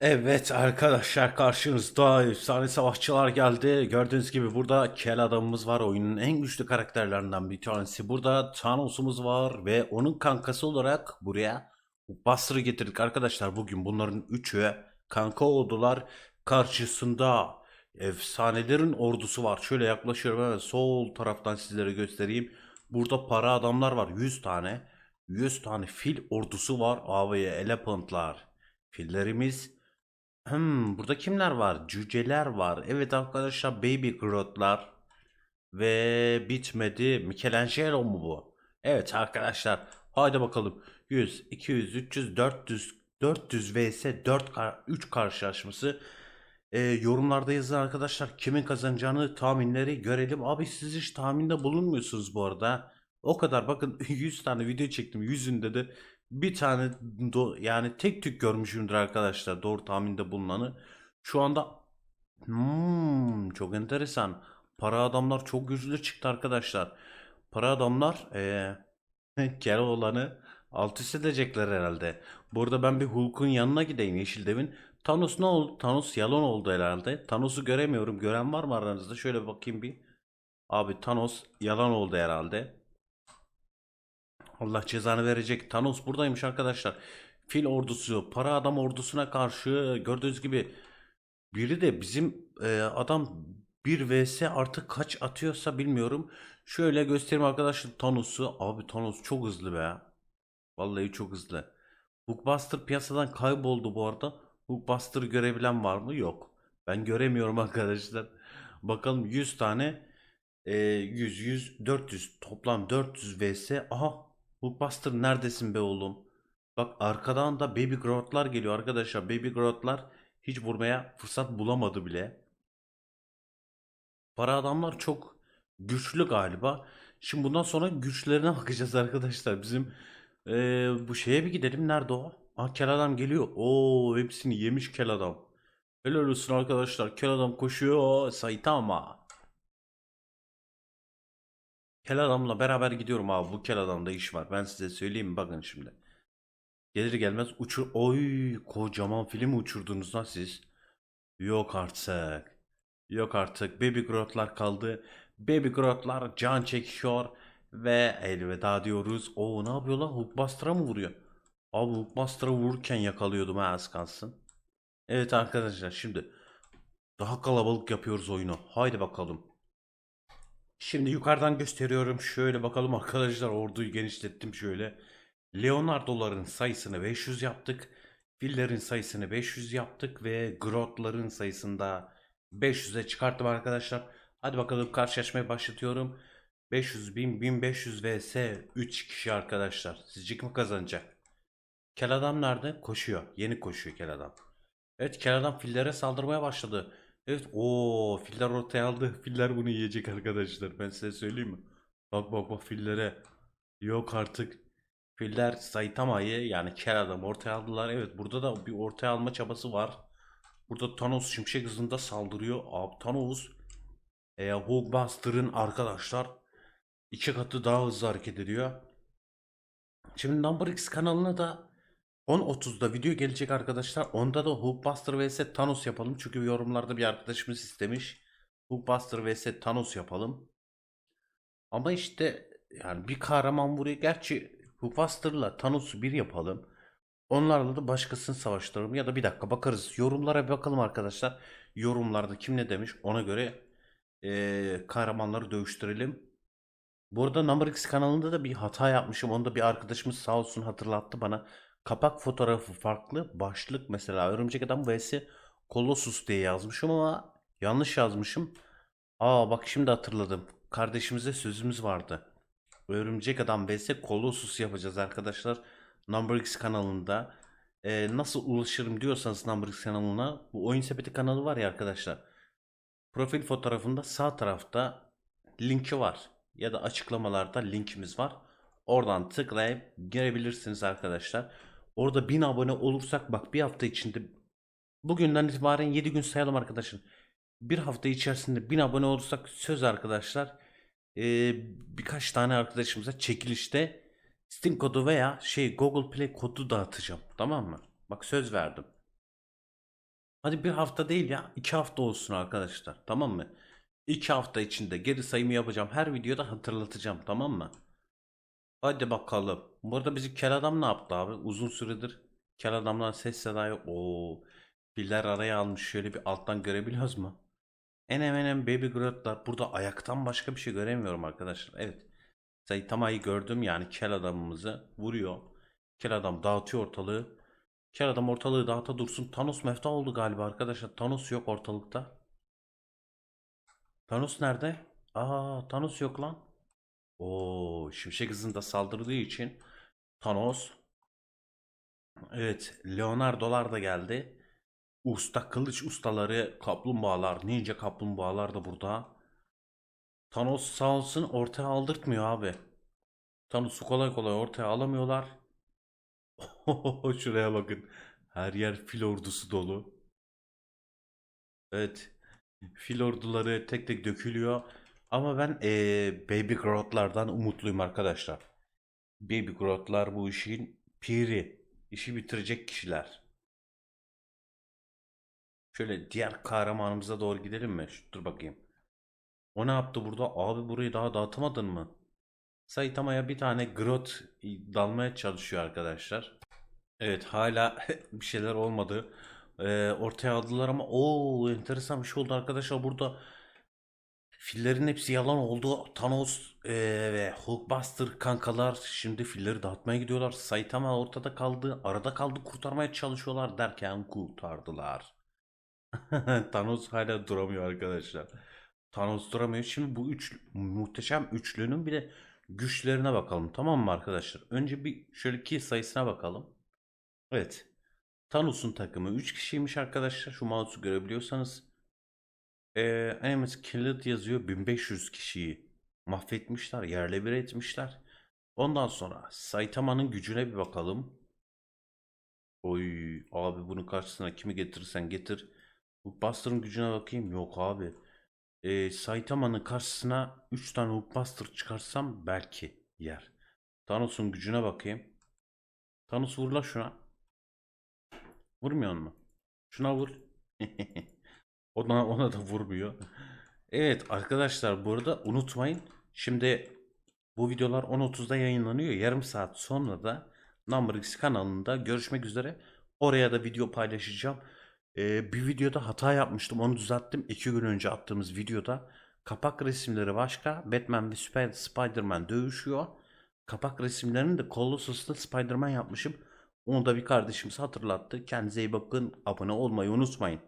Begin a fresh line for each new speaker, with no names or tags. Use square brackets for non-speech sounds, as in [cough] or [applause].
Evet arkadaşlar karşınızda efsane savaşçılar geldi. Gördüğünüz gibi burada Kel adamımız var. Oyunun en güçlü karakterlerinden bir tanesi. Burada Thanos'umuz var ve onun kankası olarak buraya Buster'ı getirdik arkadaşlar. Bugün bunların üçü kanka oldular. Karşısında efsanelerin ordusu var. Şöyle yaklaşıyorum hemen sol taraftan sizlere göstereyim. Burada para adamlar var 100 tane. 100 tane fil ordusu var. Abi elephantlar. Fillerimiz Hmm, burada kimler var? Cüceler var. Evet arkadaşlar Baby Groot'lar. Ve bitmedi. Michelangelo mu bu? Evet arkadaşlar. Haydi bakalım. 100, 200, 300, 400, 400 vs 4 kar 3 karşılaşması. Ee, yorumlarda yazın arkadaşlar kimin kazanacağını tahminleri görelim. Abi siz hiç tahminde bulunmuyorsunuz bu arada. O kadar bakın [laughs] 100 tane video çektim. Yüzünde de bir tane do- yani tek tük görmüşümdür arkadaşlar doğru tahminde bulunanı. Şu anda hmm, çok enteresan. Para adamlar çok güçlü çıktı arkadaşlar. Para adamlar eee [laughs] Keloğlan'ı alt üst edecekler herhalde. Burada ben bir Hulk'un yanına gideyim Yeşil Dev'in. Thanos ne oldu? Thanos yalan oldu herhalde. Thanos'u göremiyorum. Gören var mı aranızda? Şöyle bakayım bir. Abi Thanos yalan oldu herhalde. Allah cezanı verecek. Thanos buradaymış arkadaşlar. Fil ordusu, para adam ordusuna karşı gördüğünüz gibi biri de bizim e, adam 1 vs artık kaç atıyorsa bilmiyorum. Şöyle göstereyim arkadaşlar Thanos'u. Abi Thanos çok hızlı be. Vallahi çok hızlı. Hookbuster piyasadan kayboldu bu arada. Hookbuster'ı görebilen var mı? Yok. Ben göremiyorum [laughs] arkadaşlar. Bakalım 100 tane e, 100, 100, 400 toplam 400 vs. Aha Hulkbuster neredesin be oğlum? Bak arkadan da Baby Groot'lar geliyor arkadaşlar. Baby Groot'lar hiç vurmaya fırsat bulamadı bile. Para adamlar çok güçlü galiba. Şimdi bundan sonra güçlerine [laughs] bakacağız arkadaşlar. Bizim eee, bu şeye bir gidelim. Nerede o? Aa kel adam geliyor. Oo hepsini yemiş kel adam. Helal olsun arkadaşlar. Kel adam koşuyor. Saitama. Kel adamla beraber gidiyorum abi. Bu kel adamda iş var. Ben size söyleyeyim? Bakın şimdi. Gelir gelmez uçur... Oy kocaman film uçurdunuz lan siz. Yok artık. Yok artık. Baby Groot'lar kaldı. Baby Groot'lar can çekişiyor. Ve elveda diyoruz. Oo ne yapıyor lan? Hulkbuster'a mı vuruyor? Abi Hulkbuster'a vururken yakalıyordum ha az kalsın. Evet arkadaşlar şimdi daha kalabalık yapıyoruz oyunu. Haydi bakalım. Şimdi yukarıdan gösteriyorum. Şöyle bakalım arkadaşlar orduyu genişlettim şöyle. Leonardo'ların sayısını 500 yaptık. Fillerin sayısını 500 yaptık ve Groot'ların sayısını da 500'e çıkarttım arkadaşlar. Hadi bakalım karşılaşmayı başlatıyorum. 500 bin 1500 vs 3 kişi arkadaşlar. Sizce kim kazanacak? Kel adam nerede? Koşuyor. Yeni koşuyor kel adam. Evet kel adam fillere saldırmaya başladı. Evet o filler ortaya aldı. [laughs] Filler bunu yiyecek arkadaşlar. Ben size söyleyeyim mi? Bak bak bak fillere. Yok artık. Filler Saitama'yı yani kel adam ortaya aldılar. Evet burada da bir ortaya alma çabası var. Burada Thanos şimşek hızında saldırıyor. Abi Thanos e, Hulkbuster'ın arkadaşlar iki katı daha hızlı hareket ediyor. Şimdi Number X kanalına da 10.30'da video gelecek arkadaşlar. Onda da Hulkbuster vs Thanos yapalım. Çünkü yorumlarda bir arkadaşımız istemiş. Hulkbuster vs Thanos yapalım. Ama işte yani bir kahraman vuruyor. Gerçi Hulkbuster'la Thanos'u bir yapalım. Onlarla da başkasını savaştıralım. Ya da bir dakika bakarız. Yorumlara bir bakalım arkadaşlar. Yorumlarda kim ne demiş ona göre eee, kahramanları dövüştürelim. Bu arada Number X kanalında da bir hata yapmışım. Onu da bir arkadaşımız sağ olsun hatırlattı bana. Kapak fotoğrafı farklı. Başlık mesela Örümcek Adam vs Colossus diye yazmışım ama yanlış yazmışım. Aa bak şimdi hatırladım. Kardeşimize sözümüz vardı. Örümcek Adam vs Colossus yapacağız arkadaşlar. Number kanalında. Ee, nasıl ulaşırım diyorsanız Number kanalına bu Oyun Sepeti kanalı var ya arkadaşlar. Profil fotoğrafında sağ tarafta linki var. Ya da açıklamalarda linkimiz var. Oradan tıklayıp girebilirsiniz arkadaşlar. Orada 1000 abone olursak bak bir hafta içinde bugünden itibaren 7 gün sayalım arkadaşlar. Bir hafta içerisinde 1000 abone olursak söz arkadaşlar ee, birkaç tane arkadaşımıza çekilişte Steam kodu veya şey Google Play kodu dağıtacağım. Tamam mı? Bak söz verdim. Hadi bir hafta değil ya. iki hafta olsun arkadaşlar. Tamam mı? İki hafta içinde geri sayımı yapacağım. Her videoda hatırlatacağım. Tamam mı? Hadi bakalım. Bu arada bizim kel adam ne yaptı abi? Uzun süredir kel adamdan ses seda yok. Oo. Filler araya almış. Şöyle bir alttan görebiliyoruz mu? Enem enem baby Groot'lar. Burada ayaktan başka bir şey göremiyorum arkadaşlar. Evet. Saitama'yı gördüm yani kel adamımızı vuruyor. Kel adam dağıtıyor ortalığı. Kel adam ortalığı dağıta dursun. Thanos mefta oldu galiba arkadaşlar. Thanos yok ortalıkta. Thanos nerede? Aa Thanos yok lan. Oo Şimşek hızında saldırdığı için Thanos. Evet Leonardo'lar da geldi. Usta kılıç ustaları kaplumbağalar, ninja kaplumbağalar da burada. Thanos sağ olsun ortaya aldırtmıyor abi. Thanos'u kolay kolay ortaya alamıyorlar. [laughs] Şuraya bakın. Her yer fil ordusu dolu. Evet. Fil orduları tek tek dökülüyor. Ama ben eee, Baby Groot'lardan umutluyum arkadaşlar. Baby Groot'lar bu işin piri. İşi bitirecek kişiler. Şöyle diğer kahramanımıza doğru gidelim mi? Şu- Dur bakayım. O ne yaptı burada? Abi burayı daha dağıtamadın mı? Saitama'ya bir tane Groot dalmaya çalışıyor arkadaşlar. Evet hala [laughs] bir şeyler olmadı. Ee, ortaya aldılar ama o enteresan bir şey oldu arkadaşlar. Burada fillerin hepsi yalan oldu. Thanos ee, ve Hulkbuster kankalar şimdi filleri dağıtmaya gidiyorlar. Saitama ortada kaldı. Arada kaldı kurtarmaya çalışıyorlar derken kurtardılar. [laughs] Thanos hala duramıyor arkadaşlar. Thanos duramıyor. Şimdi bu üç muhteşem üçlünün bir de güçlerine bakalım. Tamam mı arkadaşlar? Önce bir şöyle ki sayısına bakalım. Evet. Thanos'un takımı 3 kişiymiş arkadaşlar. Şu mouse'u görebiliyorsanız. Ee, Enemies Killed yazıyor. 1500 kişiyi mahvetmişler. Yerle bir etmişler. Ondan sonra Saitama'nın gücüne bir bakalım. Oy abi bunun karşısına kimi getirirsen getir. Bu Buster'ın gücüne bakayım. Yok abi. Ee, Saitama'nın karşısına 3 tane Hulkbuster çıkarsam belki yer. Thanos'un gücüne bakayım. Thanos vur la şuna. Vurmuyor mu? Şuna vur. [laughs] Ona, ona da vurmuyor. Evet arkadaşlar bu arada unutmayın. Şimdi bu videolar 10.30'da yayınlanıyor. Yarım saat sonra da Number kanalında görüşmek üzere. Oraya da video paylaşacağım. Ee, bir videoda hata yapmıştım. Onu düzelttim. İki gün önce attığımız videoda kapak resimleri başka. Batman ve Süper Spider-Man dövüşüyor. Kapak resimlerini de Colossus'ta Spider-Man yapmışım. Onu da bir kardeşimiz hatırlattı. Kendinize iyi bakın. Abone olmayı unutmayın.